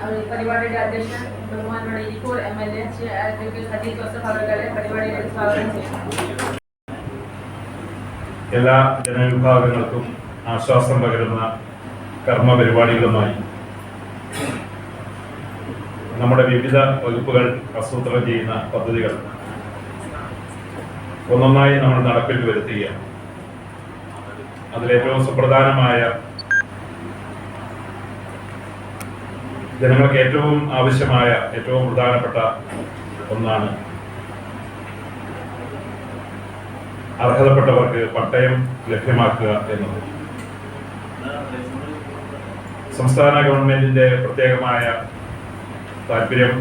പരിപാടിയുടെ അധ്യക്ഷൻ ബഹുമാനോട് Irikkur M L A advocate Saji Joseph അവരുടെ പരിപാടിയിലേക്ക് സ്വാഗതം ചെയ്യുന്നു. എല്ലാ ജനവിഭാഗങ്ങൾക്കും ആശ്വാസം പകരുന്ന കർമ്മ പരിപാടികളുമായി നമ്മുടെ വിവിധ വകുപ്പുകൾ ആസൂത്രണം ചെയ്യുന്ന പദ്ധതികൾ ഒന്നൊന്നായി നമ്മൾ നടപ്പിൽ വരുത്തുകയാണ്. അതിലേറ്റവും സുപ്രധാനമായ ജനങ്ങൾക്ക് ഏറ്റവും ആവശ്യമായ ഏറ്റവും പ്രധാനപ്പെട്ട ഒന്നാണ് അർഹതപ്പെട്ടവർക്ക് പട്ടയം ലഭ്യമാക്കുക എന്നത്. സംസ്ഥാന ഗവൺമെന്റിന്റെ പ്രത്യേകമായ താല്പര്യം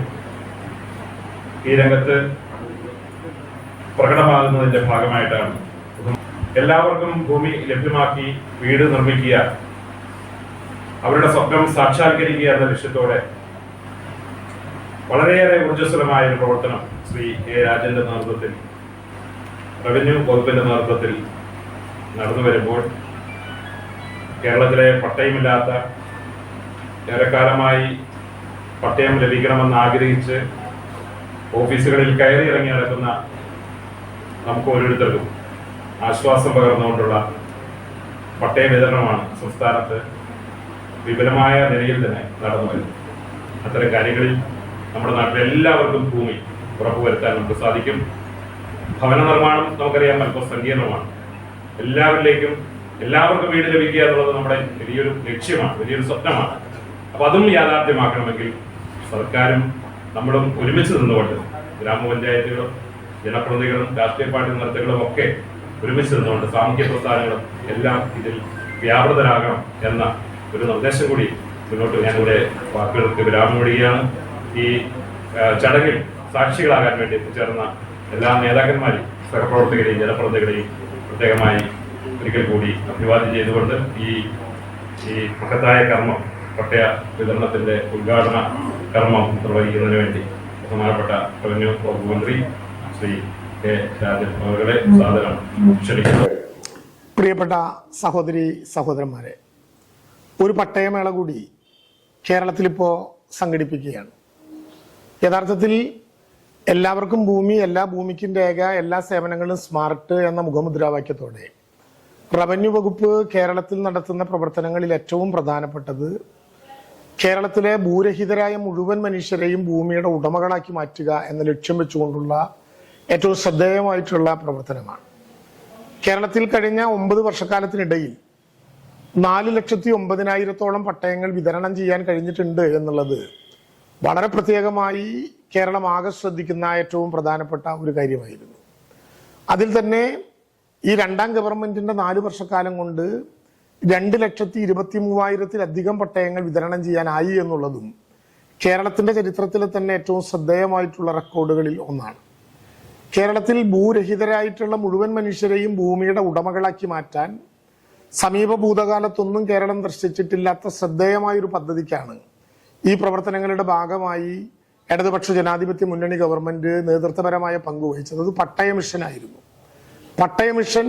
ഈ രംഗത്ത് പ്രകടമാകുന്നതിന്റെ ഭാഗമായിട്ടാണ്. എല്ലാവർക്കും ഭൂമി ലഭ്യമാക്കി വീട് നിർമ്മിക്കുക അവരുടെ സ്വപ്നം സാക്ഷാത്കരിക്കുക എന്ന ലക്ഷ്യത്തോടെ വളരെയേറെ ഊർജസ്വലമായ ഒരു പ്രവർത്തനം ശ്രീ എ രാജന്റെ നേതൃത്വത്തിൽ റവന്യൂ വകുപ്പിന്റെ നേതൃത്വത്തിൽ നടന്നു വരുമ്പോൾ കേരളത്തിലെ പട്ടയമില്ലാത്ത ഏറെക്കാലമായി പട്ടയം ലഭിക്കണമെന്ന് ആഗ്രഹിച്ച് ഓഫീസുകളിൽ കയറി ഇറങ്ങി നടക്കുന്ന നമുക്ക് ഓരോരുത്തർക്കും ആശ്വാസം പകർന്നുകൊണ്ടുള്ള പട്ടയ വിതരണമാണ് സംസ്ഥാനത്ത് വിപുലമായ നിലയിൽ തന്നെ നടന്നു വരുന്നു. അത്തരം കാര്യങ്ങളിൽ നമ്മുടെ നാട്ടിലെ എല്ലാവർക്കും ഭൂമി ഉറപ്പുവരുത്താൻ നമുക്ക് സാധിക്കും. ഭവന നിർമ്മാണം നമുക്കറിയാം അല്പം സങ്കീർണമാണ്. എല്ലാവരിലേക്കും എല്ലാവർക്കും വീട് ലഭിക്കുക എന്നുള്ളത് നമ്മുടെ വലിയൊരു ലക്ഷ്യമാണ് വലിയൊരു സ്വപ്നമാണ്. അപ്പൊ അതും യാഥാർത്ഥ്യമാക്കണമെങ്കിൽ സർക്കാരും നമ്മളും ഒരുമിച്ച് നിന്നുകൊണ്ട് ഗ്രാമപഞ്ചായത്തുകളും ജനപ്രതിനിധികളും രാഷ്ട്രീയ പാർട്ടി നേതാക്കളും ഒക്കെ ഒരുമിച്ച് നിന്നുകൊണ്ട് സാമൂഹ്യ പ്രസ്ഥാനങ്ങളും എല്ലാം ഇതിൽ വ്യാപൃതരാകണം എന്ന ഒരു നിർദ്ദേശം കൂടി മുന്നോട്ട് ഞാനിവിടെ വാക്കുകൾക്ക് വിരാമം കൊടുക്കുകയാണ് ഈ ചടങ്ങിൽ സാക്ഷികളാകാൻ വേണ്ടി എത്തിച്ചേർന്ന എല്ലാ നേതാക്കന്മാരെയും സഹപ്രവർത്തകരെയും ജനപ്രതിനിധികളെയും പ്രത്യേകമായി ഒരിക്കൽ കൂടി അഭിവാദ്യം ചെയ്തുകൊണ്ട് ഈ ഈ മഹത്തായ കർമ്മം പട്ടയ വിതരണത്തിന്റെ ഉദ്ഘാടന കർമ്മം നിർവഹിക്കുന്നതിന് വേണ്ടി ബഹുമാനപ്പെട്ട റവന്യൂ വകുപ്പ് മന്ത്രി ശ്രീ കെ. രാജൻ അവരുടെ സാധനം ക്ഷണിക്കുന്നു. പ്രിയപ്പെട്ട സഹോദരി സഹോദരന്മാരെ ഒരു പട്ടയമേള കൂടി കേരളത്തിലിപ്പോൾ സംഘടിപ്പിക്കുകയാണ്. യഥാർത്ഥത്തിൽ എല്ലാവർക്കും ഭൂമി എല്ലാ ഭൂമിക്കും രേഖ എല്ലാ സേവനങ്ങളും സ്മാർട്ട് എന്ന മുഖമുദ്രാവാക്യത്തോടെ റവന്യൂ വകുപ്പ് കേരളത്തിൽ നടത്തുന്ന പ്രവർത്തനങ്ങളിൽ ഏറ്റവും പ്രധാനപ്പെട്ടത് കേരളത്തിലെ ഭൂരഹിതരായ മുഴുവൻ മനുഷ്യരെയും ഭൂമിയുടെ ഉടമകളാക്കി മാറ്റുക എന്ന ലക്ഷ്യം വെച്ചുകൊണ്ടുള്ള ഏറ്റവും ശ്രദ്ധേയമായിട്ടുള്ള പ്രവർത്തനമാണ്. കേരളത്തിൽ കഴിഞ്ഞ ഒമ്പത് വർഷക്കാലത്തിനിടയിൽ നാല് ലക്ഷത്തി ഒമ്പതിനായിരത്തോളം പട്ടയങ്ങൾ വിതരണം ചെയ്യാൻ കഴിഞ്ഞിട്ടുണ്ട് എന്നുള്ളത് വളരെ പ്രത്യേകമായി കേരളം ആകെ ശ്രദ്ധിക്കുന്ന ഏറ്റവും പ്രധാനപ്പെട്ട ഒരു കാര്യമായിരുന്നു. അതിൽ തന്നെ ഈ രണ്ടാം ഗവൺമെന്റിന്റെ നാല് വർഷക്കാലം കൊണ്ട് രണ്ട് ലക്ഷത്തി ഇരുപത്തി മൂവായിരത്തിലധികം പട്ടയങ്ങൾ വിതരണം ചെയ്യാനായി എന്നുള്ളതും കേരളത്തിന്റെ ചരിത്രത്തിലെ തന്നെ ഏറ്റവും ശ്രദ്ധേയമായിട്ടുള്ള റെക്കോർഡുകളിൽ ഒന്നാണ്. കേരളത്തിൽ ഭൂരഹിതരായിട്ടുള്ള മുഴുവൻ മനുഷ്യരെയും ഭൂമിയുടെ ഉടമകളാക്കി മാറ്റാൻ സമീപ ഭൂതകാലത്തൊന്നും കേരളം ദർശിച്ചിട്ടില്ലാത്ത ശ്രദ്ധേയമായ ഒരു പദ്ധതിക്കാണ് ഈ പ്രവർത്തനങ്ങളുടെ ഭാഗമായി ഇടതുപക്ഷ ജനാധിപത്യ മുന്നണി ഗവൺമെന്റ് നേതൃത്വപരമായ പങ്കുവഹിച്ചത് അത് പട്ടയ മിഷനായിരുന്നു പട്ടയ മിഷൻ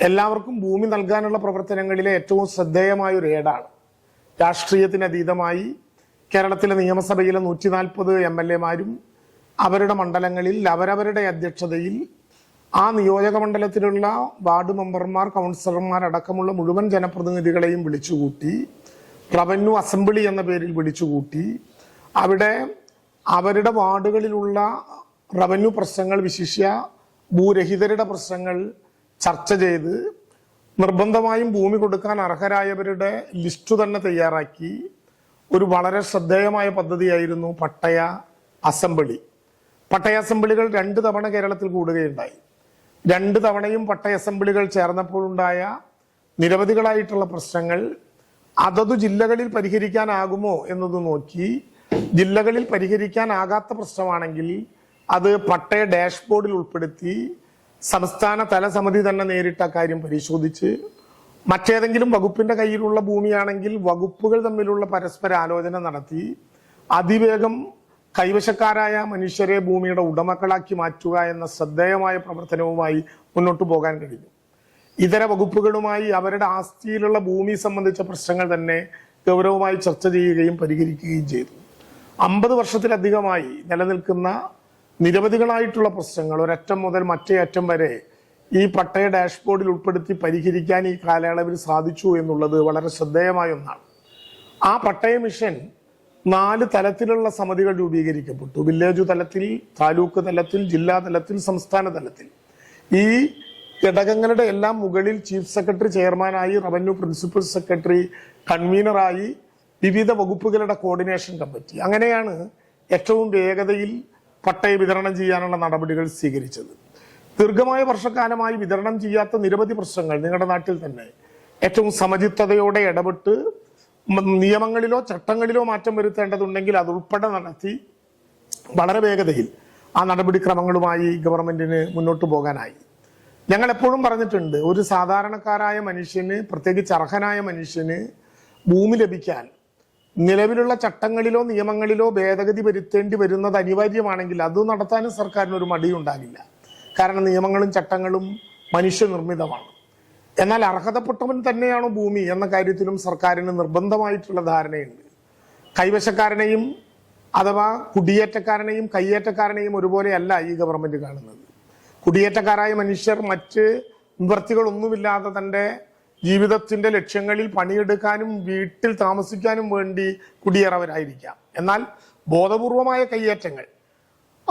എല്ലാവർക്കും ഭൂമി നൽകാനുള്ള പ്രവർത്തനങ്ങളിലെ ഏറ്റവും ശ്രദ്ധേയമായ ഒരു ഏടാണ്. രാഷ്ട്രീയത്തിന് അതീതമായി കേരളത്തിലെ നിയമസഭയിലെ നൂറ്റി നാൽപ്പത് എം എൽ എമാരും അവരുടെ മണ്ഡലങ്ങളിൽ അവരവരുടെ അധ്യക്ഷതയിൽ ആ നിയോജക മണ്ഡലത്തിലുള്ള വാർഡ് മെമ്പർമാർ കൗൺസിലർമാർ അടക്കമുള്ള മുഴുവൻ ജനപ്രതിനിധികളെയും വിളിച്ചുകൂട്ടി റവന്യൂ അസംബ്ലി എന്ന പേരിൽ വിളിച്ചുകൂട്ടി. അവിടെ അവരുടെ വാർഡുകളിലുള്ള റവന്യൂ പ്രശ്നങ്ങൾ വിശിഷ്യ ഭൂരഹിതരുടെ പ്രശ്നങ്ങൾ ചർച്ച ചെയ്ത് നിർബന്ധമായും ഭൂമി കൊടുക്കാൻ അർഹരായവരുടെ ലിസ്റ്റ് തന്നെ തയ്യാറാക്കി. ഒരു വളരെ ശ്രദ്ധേയമായ പദ്ധതിയായിരുന്നു പട്ടയ അസംബ്ലി. പട്ടയ അസംബ്ലികൾ രണ്ട് തവണ കേരളത്തിൽ കൂടുകയുണ്ടായി. രണ്ട് തവണയും പട്ടയ അസംബ്ലികൾ ചേർന്നപ്പോഴുണ്ടായ നിരവധികളായിട്ടുള്ള പ്രശ്നങ്ങൾ അതതു ജില്ലകളിൽ പരിഹരിക്കാനാകുമോ എന്നത് നോക്കി ജില്ലകളിൽ പരിഹരിക്കാനാകാത്ത പ്രശ്നമാണെങ്കിൽ അത് പട്ടയ ഡാഷ്ബോർഡിൽ ഉൾപ്പെടുത്തി സംസ്ഥാന തലസമിതി തന്നെ നേരിട്ട് അക്കാര്യം പരിശോധിച്ച് മറ്റേതെങ്കിലും വകുപ്പിന്റെ കയ്യിലുള്ള ഭൂമിയാണെങ്കിൽ വകുപ്പുകൾ തമ്മിലുള്ള പരസ്പര ആലോചന നടത്തി അതിവേഗം കൈവശക്കാരായ മനുഷ്യരെ ഭൂമിയുടെ ഉടമകളാക്കി മാറ്റുക എന്ന ശ്രദ്ധേയമായ പ്രവർത്തനവുമായി മുന്നോട്ടു പോകാൻ കഴിഞ്ഞു. ഇതര വകുപ്പുകളുമായി അവരുടെ ആസ്തിയിലുള്ള ഭൂമി സംബന്ധിച്ച പ്രശ്നങ്ങൾ തന്നെ ഗൗരവമായി ചർച്ച ചെയ്യുകയും പരിഹരിക്കുകയും ചെയ്തു. അമ്പത് വർഷത്തിലധികമായി നിലനിൽക്കുന്ന നിരവധികളായിട്ടുള്ള പ്രശ്നങ്ങൾ ഒരറ്റം മുതൽ മറ്റേ അറ്റം വരെ ഈ പട്ടയ ഡാഷ്ബോർഡിൽ ഉൾപ്പെടുത്തി പരിഹരിക്കാൻ ഈ കാലയളവിൽ സാധിച്ചു എന്നുള്ളത് വളരെ ശ്രദ്ധേയമായ ഒന്നാണ്. ആ പട്ടയ മിഷൻ നാല് തലത്തിലുള്ള സമിതികൾ രൂപീകരിക്കപ്പെട്ടു. വില്ലേജ് തലത്തിൽ താലൂക്ക് തലത്തിൽ ജില്ലാ തലത്തിൽ സംസ്ഥാന തലത്തിൽ. ഈ ഘടകങ്ങളുടെ എല്ലാം മുകളിൽ ചീഫ് സെക്രട്ടറി ചെയർമാനായി റവന്യൂ പ്രിൻസിപ്പൽ സെക്രട്ടറി കൺവീനറായി വിവിധ വകുപ്പുകളുടെ കോർഡിനേഷൻ കമ്മിറ്റി. അങ്ങനെയാണ് ഏറ്റവും വേഗതയിൽ പട്ടയ വിതരണം ചെയ്യാനുള്ള നടപടികൾ സ്വീകരിച്ചത്. ദീർഘമായ വർഷക്കാലമായി വിതരണം ചെയ്യാത്ത നിരവധി പ്രശ്നങ്ങൾ നിങ്ങളുടെ നാട്ടിൽ തന്നെ ഏറ്റവും സമചിത്തതയോടെ ഇടപെട്ട് നിയമങ്ങളിലോ ചട്ടങ്ങളിലോ മാറ്റം വരുത്തേണ്ടതുണ്ടെങ്കിൽ അത് അതുൾപ്പെടെ നടത്തി വളരെ വേഗതയിൽ ആ നടപടിക്രമങ്ങളുമായി ഗവൺമെന്റിന് മുന്നോട്ട് പോകാനായി. ഞങ്ങൾ എപ്പോഴും പറഞ്ഞിട്ടുണ്ട് ഒരു സാധാരണക്കാരായ മനുഷ്യന് പ്രത്യേകിച്ച് അർഹനായ മനുഷ്യന് ഭൂമി ലഭിക്കാൻ നിലവിലുള്ള ചട്ടങ്ങളിലോ നിയമങ്ങളിലോ ഭേദഗതി വരുത്തേണ്ടി വരുന്നത് അനിവാര്യമാണെങ്കിൽ അത് നടത്താനും സർക്കാരിന് ഒരു മടിയുണ്ടാകില്ല. കാരണം നിയമങ്ങളും ചട്ടങ്ങളും മനുഷ്യനിർമ്മിതമാണ്. എന്നാൽ അർഹതപ്പെട്ടവൻ തന്നെയാണോ ഭൂമി എന്ന കാര്യത്തിലും സർക്കാരിന് നിർബന്ധമായിട്ടുള്ള ധാരണയുണ്ട്. കൈവശക്കാരനെയും അഥവാ കുടിയേറ്റക്കാരനെയും കയ്യേറ്റക്കാരനെയും ഒരുപോലെയല്ല ഈ ഗവൺമെന്റ് കാണുന്നത്. കുടിയേറ്റക്കാരായ മനുഷ്യർ മറ്റ് നിവൃത്തികളൊന്നുമില്ലാതെ തന്റെ ജീവിതത്തിന്റെ ലക്ഷ്യങ്ങളിൽ പണിയെടുക്കാനും വീട്ടിൽ താമസിക്കാനും വേണ്ടി കുടിയേറവരായിരിക്കാം. എന്നാൽ ബോധപൂർവമായ കയ്യേറ്റങ്ങൾ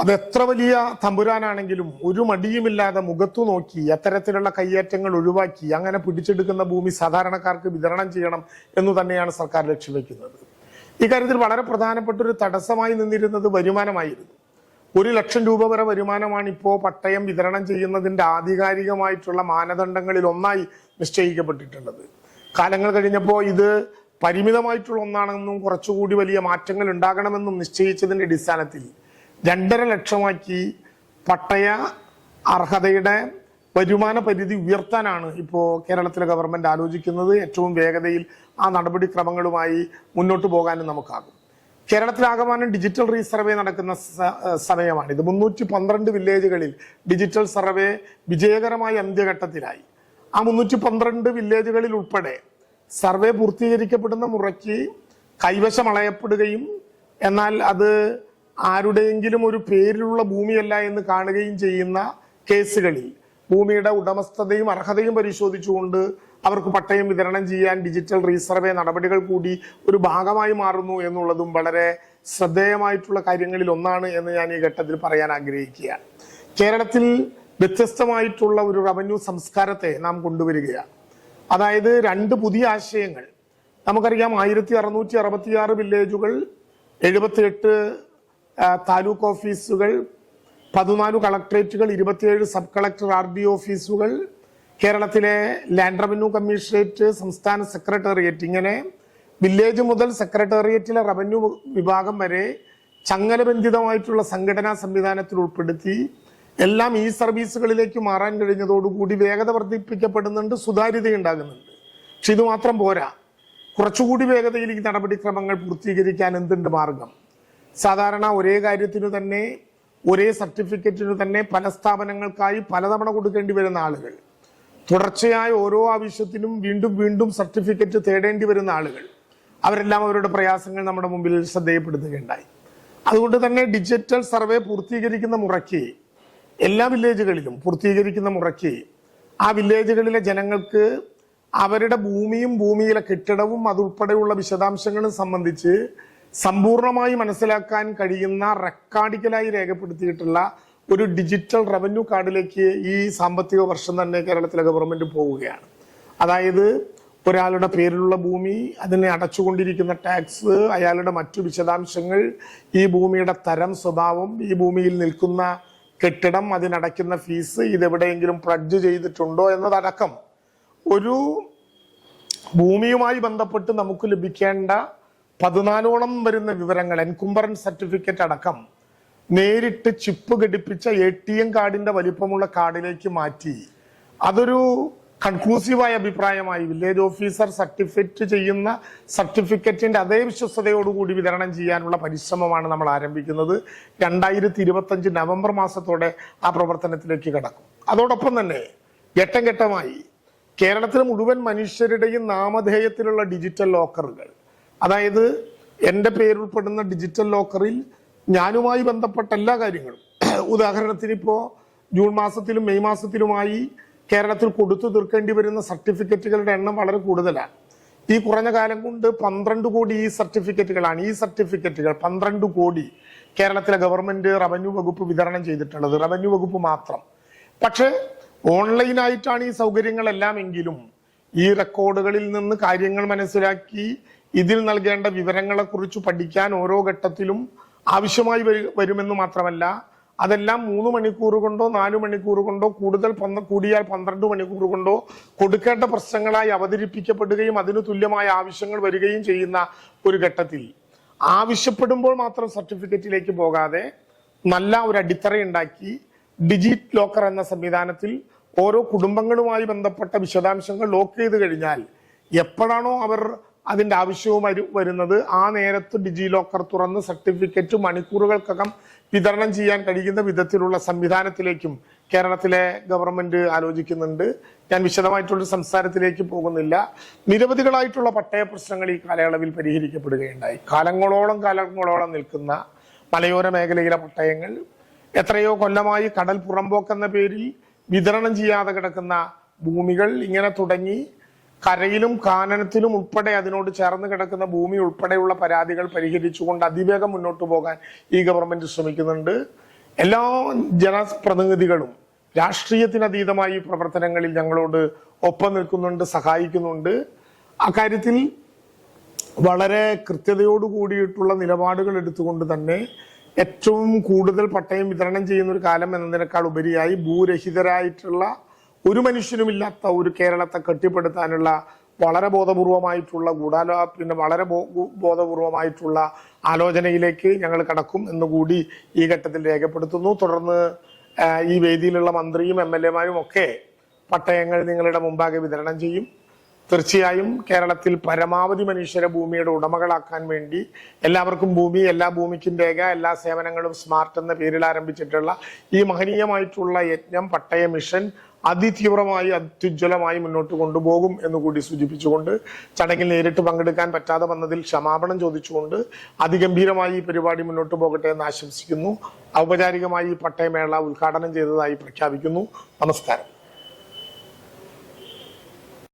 അത് എത്ര വലിയ തമ്പുരാനാണെങ്കിലും ഒരു മടിയുമില്ലാതെ മുഖത്തു നോക്കി അത്തരത്തിലുള്ള കയ്യേറ്റങ്ങൾ ഒഴിവാക്കി അങ്ങനെ പിടിച്ചെടുക്കുന്ന ഭൂമി സാധാരണക്കാർക്ക് വിതരണം ചെയ്യണം എന്ന് തന്നെയാണ് സർക്കാർ ലക്ഷ്യം വെക്കുന്നത്. ഇക്കാര്യത്തിൽ വളരെ പ്രധാനപ്പെട്ട ഒരു തടസ്സമായി നിന്നിരുന്നത് വരുമാനമായിരുന്നു. ഒരു ലക്ഷം രൂപ വരെ വരുമാനമാണ് ഇപ്പോൾ പട്ടയം വിതരണം ചെയ്യുന്നതിന്റെ ആധികാരികമായിട്ടുള്ള മാനദണ്ഡങ്ങളിൽ ഒന്നായി നിശ്ചയിക്കപ്പെട്ടിട്ടുള്ളത്. കാലങ്ങൾ കഴിഞ്ഞപ്പോൾ ഇത് പരിമിതമായിട്ടുള്ള ഒന്നാണെന്നും കുറച്ചുകൂടി വലിയ മാറ്റങ്ങൾ ഉണ്ടാകണമെന്നും നിശ്ചയിച്ചതിന്റെ അടിസ്ഥാനത്തിൽ രണ്ടര ലക്ഷമാക്കി പട്ടയ അർഹതയുടെ വരുമാന പരിധി ഉയർത്താനാണ് ഇപ്പോൾ കേരളത്തിലെ ഗവൺമെന്റ് ആലോചിക്കുന്നത്. ഏറ്റവും വേഗതയിൽ ആ നടപടിക്രമങ്ങളുമായി മുന്നോട്ട് പോകാനും നമുക്കാകും. കേരളത്തിലാകമാനം ഡിജിറ്റൽ റീസർവേ നടക്കുന്ന സ- സമയമാണ്. ഇത് മുന്നൂറ്റി പന്ത്രണ്ട് വില്ലേജുകളിൽ ഡിജിറ്റൽ സർവേ വിജയകരമായ അന്ത്യഘട്ടത്തിലായി. ആ മുന്നൂറ്റി പന്ത്രണ്ട് വില്ലേജുകളിൽ ഉൾപ്പെടെ സർവേ പൂർത്തീകരിക്കപ്പെടുന്ന മുറയ്ക്ക് കൈവശമളയപ്പെടുകയും എന്നാൽ അത് ആരുടെയെങ്കിലും ഒരു പേരിലുള്ള ഭൂമിയല്ല എന്ന് കാണുകയും ചെയ്യുന്ന കേസുകളിൽ ഭൂമിയുടെ ഉടമസ്ഥതയും അർഹതയും പരിശോധിച്ചുകൊണ്ട് അവർക്ക് പട്ടയം വിതരണം ചെയ്യാൻ ഡിജിറ്റൽ റീസർവേ നടപടികൾ കൂടി ഒരു ഭാഗമായി മാറുന്നു എന്നുള്ളതും വളരെ ശ്രദ്ധേയമായിട്ടുള്ള കാര്യങ്ങളിൽ ഒന്നാണ് എന്ന് ഞാൻ ഈ ഘട്ടത്തിൽ പറയാൻ ആഗ്രഹിക്കുകയാണ്. കേരളത്തിൽ വ്യത്യസ്തമായിട്ടുള്ള ഒരു റവന്യൂ സംസ്കാരത്തെ നാം കൊണ്ടുവരികയാണ്. അതായത് രണ്ട് പുതിയ ആശയങ്ങൾ. നമുക്കറിയാം ആയിരത്തി അറുന്നൂറ്റി അറുപത്തിയാറ് വില്ലേജുകൾ എഴുപത്തിയെട്ട് താലൂക്ക് ഓഫീസുകൾ പതിനാല് കളക്ടറേറ്റുകൾ ഇരുപത്തിയേഴ് സബ് കളക്ടർ ആർ ഡി ഓഫീസുകൾ കേരളത്തിലെ ലാൻഡ് റവന്യൂ കമ്മീഷണറേറ്റ് സംസ്ഥാന സെക്രട്ടേറിയറ്റ്. ഇങ്ങനെ വില്ലേജ് മുതൽ സെക്രട്ടേറിയറ്റിലെ റവന്യൂ വിഭാഗം വരെ ചങ്ങലബന്ധിതമായിട്ടുള്ള സംഘടനാ സംവിധാനത്തിൽ ഉൾപ്പെടുത്തി എല്ലാം ഈ സർവീസുകളിലേക്ക് മാറാൻ കഴിഞ്ഞതോടുകൂടി വേഗത വർദ്ധിപ്പിക്കപ്പെടുന്നുണ്ട് സുതാര്യതയുണ്ടാകുന്നുണ്ട് പക്ഷെ ഇത് മാത്രം പോരാ. കുറച്ചുകൂടി വേഗതയിൽ ഈ നടപടിക്രമങ്ങൾ പൂർത്തീകരിക്കാൻ എന്തുണ്ട് മാർഗം? സാധാരണ ഒരേ കാര്യത്തിന് തന്നെ ഒരേ സർട്ടിഫിക്കറ്റിന് തന്നെ പല സ്ഥാപനങ്ങൾക്കായി പലതവണ കൊടുക്കേണ്ടി വരുന്ന ആളുകൾ. തുടർച്ചയായ ഓരോ ആവശ്യത്തിനും വീണ്ടും വീണ്ടും സർട്ടിഫിക്കറ്റ് തേടേണ്ടി വരുന്ന ആളുകൾ. അവരെല്ലാം അവരുടെ പ്രയാസങ്ങൾ നമ്മുടെ മുമ്പിൽ ശ്രദ്ധയപ്പെടുത്തുകയുണ്ടായി. അതുകൊണ്ട് തന്നെ ഡിജിറ്റൽ സർവേ പൂർത്തീകരിക്കുന്ന മുറയ്ക്ക് എല്ലാ വില്ലേജുകളിലും പൂർത്തീകരിക്കുന്ന മുറയ്ക്ക് ആ വില്ലേജുകളിലെ ജനങ്ങൾക്ക് അവരുടെ ഭൂമിയും ഭൂമിയിലെ കെട്ടിടവും അതുൾപ്പെടെയുള്ള വിശദാംശങ്ങളും സംബന്ധിച്ച് സമ്പൂർണമായി മനസ്സിലാക്കാൻ കഴിയുന്ന റെക്കോർഡിക്കലായി രേഖപ്പെടുത്തിയിട്ടുള്ള ഒരു ഡിജിറ്റൽ റവന്യൂ കാർഡിലേക്ക് ഈ സാമ്പത്തിക വർഷം തന്നെ കേരളത്തിലെ ഗവൺമെന്റ് പോവുകയാണ്. അതായത് ഒരാളുടെ പേരിലുള്ള ഭൂമി അതിനെ അടച്ചുകൊണ്ടിരിക്കുന്ന ടാക്സ് അയാളുടെ മറ്റു വിശദാംശങ്ങൾ ഈ ഭൂമിയുടെ തരം സ്വഭാവം ഈ ഭൂമിയിൽ നിൽക്കുന്ന കെട്ടിടം അതിനടയ്ക്കുന്ന ഫീസ് ഇതെവിടെയെങ്കിലും പ്ലഡ്ജ് ചെയ്തിട്ടുണ്ടോ എന്നതടക്കം ഒരു ഭൂമിയുമായി ബന്ധപ്പെട്ട് നമുക്ക് ലഭിക്കേണ്ട പതിനാലോളം വരുന്ന വിവരങ്ങൾ എൻകുംബറൻസ് സർട്ടിഫിക്കറ്റ് അടക്കം നേരിട്ട് ചിപ്പ് ഘടിപ്പിച്ച എ ടി എം കാർഡിന്റെ വലിപ്പമുള്ള കാർഡിലേക്ക് മാറ്റി. അതൊരു കൺക്ലൂസീവായ അഭിപ്രായമായി. വില്ലേജ് ഓഫീസർ സർട്ടിഫിക്കറ്റ് ചെയ്യുന്ന സർട്ടിഫിക്കറ്റിന്റെ അതേ വിശ്വസ്തയോടുകൂടി വിതരണം ചെയ്യാനുള്ള പരിശ്രമമാണ് നമ്മൾ ആരംഭിക്കുന്നത്. രണ്ടായിരത്തി ഇരുപത്തഞ്ച് നവംബർ മാസത്തോടെ ആ പ്രവർത്തനത്തിലേക്ക് കടക്കും. അതോടൊപ്പം തന്നെ ഘട്ടം ഘട്ടമായി കേരളത്തിലെ മുഴുവൻ മനുഷ്യരുടെയും നാമധേയത്തിലുള്ള ഡിജിറ്റൽ ലോക്കറുകൾ അതായത് എന്റെ പേരുൾപ്പെടുന്ന ഡിജിറ്റൽ ലോക്കറിൽ ഞാനുമായി ബന്ധപ്പെട്ട എല്ലാ കാര്യങ്ങളും. ഉദാഹരണത്തിന് ഇപ്പോൾ ജൂൺ മാസത്തിലും മെയ് മാസത്തിലുമായി കേരളത്തിൽ കൊടുത്തു തീർക്കേണ്ടി വരുന്ന സർട്ടിഫിക്കറ്റുകളുടെ എണ്ണം വളരെ കൂടുതലാണ്. ഈ കുറഞ്ഞ കാലം കൊണ്ട് പന്ത്രണ്ട് കോടി ഈ സർട്ടിഫിക്കറ്റുകളാണ്. ഈ സർട്ടിഫിക്കറ്റുകൾ പന്ത്രണ്ട് കോടി കേരളത്തിലെ ഗവൺമെന്റ് റവന്യൂ വകുപ്പ് വിതരണം ചെയ്തിട്ടുള്ളത്. റവന്യൂ വകുപ്പ് മാത്രം. പക്ഷേ ഓൺലൈനായിട്ടാണ് ഈ സൗകര്യങ്ങളെല്ലാം എങ്കിലും ഈ റെക്കോർഡുകളിൽ നിന്ന് കാര്യങ്ങൾ മനസ്സിലാക്കി ഇതിൽ നൽകേണ്ട വിവരങ്ങളെക്കുറിച്ച് പഠിക്കാൻ ഓരോ ഘട്ടത്തിലും ആവശ്യമായി വരു- വരുമെന്ന് മാത്രമല്ല അതെല്ലാം മൂന്ന് മണിക്കൂർ കൊണ്ടോ നാല് മണിക്കൂർ കൊണ്ടോ കൂടുതൽ കൂടിയാൽ പന്ത്രണ്ട് മണിക്കൂർ കൊണ്ടോ കൊടുക്കേണ്ട പ്രശ്നങ്ങളായി അവതരിപ്പിക്കപ്പെടുകയും അതിന് തുല്യമായ ആവശ്യങ്ങൾ വരികയും ചെയ്യുന്ന ഒരു ഘട്ടത്തിൽ. ആവശ്യപ്പെടുമ്പോൾ മാത്രം സർട്ടിഫിക്കറ്റിലേക്ക് പോകാതെ നല്ല ഒരു അടിത്തറയുണ്ടാക്കി ഡിജിറ്റ് ലോക്കർ എന്ന സംവിധാനത്തിൽ ഓരോ കുടുംബങ്ങളുമായി ബന്ധപ്പെട്ട വിശദാംശങ്ങൾ ലോക്ക് ചെയ്ത് കഴിഞ്ഞാൽ എപ്പോഴാണോ അവർ അതിന്റെ ആവശ്യവും വരു- വരുന്നത് ആ നേരത്ത് ഡിജി ലോക്കർ തുറന്ന് സർട്ടിഫിക്കറ്റ് മണിക്കൂറുകൾക്കകം വിതരണം ചെയ്യാൻ കഴിയുന്ന വിധത്തിലുള്ള സംവിധാനത്തിലേക്കും കേരളത്തിലെ ഗവൺമെന്റ് ആലോചിക്കുന്നുണ്ട്. ഞാൻ വിശദമായിട്ടുള്ള സംസാരത്തിലേക്ക് പോകുന്നില്ല. നിരവധികളായിട്ടുള്ള പട്ടയ പ്രശ്നങ്ങൾ ഈ കാലയളവിൽ പരിഹരിക്കപ്പെടുകയുണ്ടായി. കാലങ്ങളോളം കാലങ്ങളോളം നിൽക്കുന്ന മലയോര മേഖലയിലെ പട്ടയങ്ങൾ എത്രയോ കൊല്ലമായി കടൽ പുറമ്പോക്കെന്ന പേരിൽ വിതരണം ചെയ്യാതെ കിടക്കുന്ന ഭൂമികൾ ഇങ്ങനെ തുടങ്ങി കരയിലും കാനനത്തിലും ഉൾപ്പെടെ അതിനോട് ചേർന്ന് കിടക്കുന്ന ഭൂമി ഉൾപ്പെടെയുള്ള പരാതികൾ പരിഹരിച്ചുകൊണ്ട് അതിവേഗം മുന്നോട്ട് പോകാൻ ഈ ഗവൺമെന്റ് ശ്രമിക്കുന്നുണ്ട്. എല്ലാ ജനപ്രതിനിധികളും രാഷ്ട്രീയത്തിനതീതമായി പ്രവർത്തനങ്ങളിൽ ഞങ്ങളോട് ഒപ്പം നിൽക്കുന്നുണ്ട് സഹായിക്കുന്നുണ്ട്. അക്കാര്യത്തിൽ വളരെ കൃത്യതയോട് കൂടിയിട്ടുള്ള നിലപാടുകൾ എടുത്തുകൊണ്ട് തന്നെ ഏറ്റവും കൂടുതൽ പട്ടയം വിതരണം ചെയ്യുന്ന ഒരു കാലം എന്നതിനേക്കാൾ ഉപരിയായി ഭൂരഹിതരായിട്ടുള്ള ഒരു മനുഷ്യനുമില്ലാത്ത ഒരു കേരളത്തെ കെട്ടിപ്പടുത്താനുള്ള വളരെ ബോധപൂർവമായിട്ടുള്ള ഗൂഢാലോ പിന്നെ വളരെ ബോധപൂർവമായിട്ടുള്ള ആലോചനയിലേക്ക് ഞങ്ങൾ കടക്കും എന്നുകൂടി ഈ ഘട്ടത്തിൽ രേഖപ്പെടുത്തുന്നു. തുടർന്ന് ഈ വേദിയിലുള്ള മന്ത്രിയും എം എൽ എമാരും ഒക്കെ പട്ടയങ്ങൾ നിങ്ങളുടെ മുമ്പാകെ വിതരണം ചെയ്യും. തീർച്ചയായും കേരളത്തിൽ പരമാവധി മനുഷ്യരെ ഭൂമിയുടെ ഉടമകളാക്കാൻ വേണ്ടി എല്ലാവർക്കും ഭൂമി എല്ലാ ഭൂമിക്കും രേഖ എല്ലാ സേവനങ്ങളും സ്മാർട്ട് എന്ന പേരിൽ ആരംഭിച്ചിട്ടുള്ള ഈ മഹനീയമായിട്ടുള്ള യജ്ഞം പട്ടയ മിഷൻ അതിതീവ്രമായി അത്യുജ്വലമായി മുന്നോട്ട് കൊണ്ടുപോകും എന്ന് കൂടി സൂചിപ്പിച്ചുകൊണ്ട് ചടങ്ങിൽ നേരിട്ട് പങ്കെടുക്കാൻ പറ്റാതെ വന്നതിൽ ക്ഷമാപണം ചോദിച്ചുകൊണ്ട് അതിഗംഭീരമായി ഈ പരിപാടി മുന്നോട്ട് പോകട്ടെ എന്ന് ആശംസിക്കുന്നു. ഔപചാരികമായി പട്ടയമേള ഉദ്ഘാടനം ചെയ്തതായി പ്രഖ്യാപിക്കുന്നു. നമസ്കാരം.